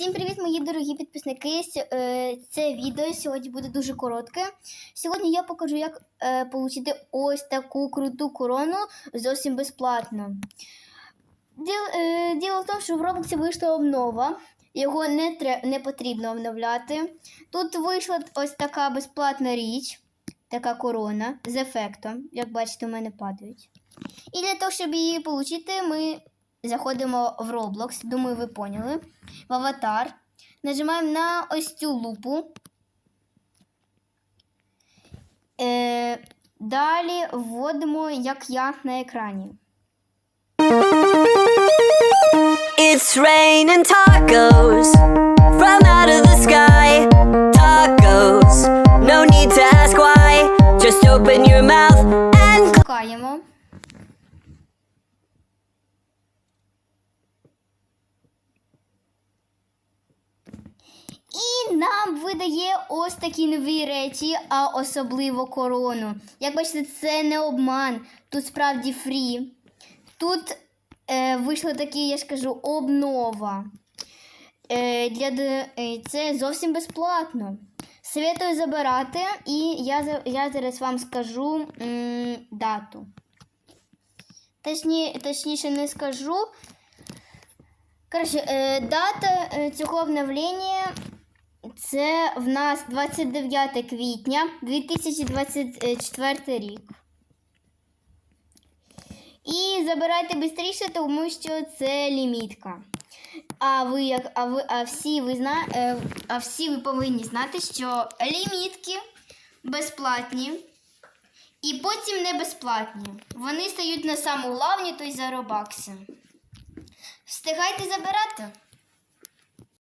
Всім привіт, мої дорогі підписники. Е, Це відео сьогодні буде дуже коротке. Сьогодні я покажу, як е, отримати ось таку круту корону зовсім безплатно. Е, діло в тому, що в Roblox вийшла обнова. Його не, тре, не потрібно обновляти. Тут вийшла ось така безплатна річ, така корона з ефектом. Як бачите, у мене падають. І для того, щоб її отримати, ми заходимо в Roblox. Думаю, ви поняли. В аватар. Нажимаємо на ось цю лупу. Е, далі вводимо, як я на екрані. It's raining tacos from out of the sky. Tacos, no need to ask why. Just open your mouth and Шукаємо. І нам видає ось такі нові речі, а особливо корону. Як бачите, це не обман, тут справді фрі. Тут е, вийшло такі, я ж кажу, обнова. Е, для, е, це зовсім безплатно. Советую забирати, і я, я зараз вам скажу м, дату. Точні, точніше не скажу. Коротше, е, дата е, цього обновлення це в нас 29 квітня 2024 рік. І забирайте швидше, тому що це лімітка. А ви як а ви а всі ви зна, е, а всі ви повинні знати, що лімітки безплатні і потім не безплатні. Вони стають на саму главні, то й за робакси. Встигайте забирати.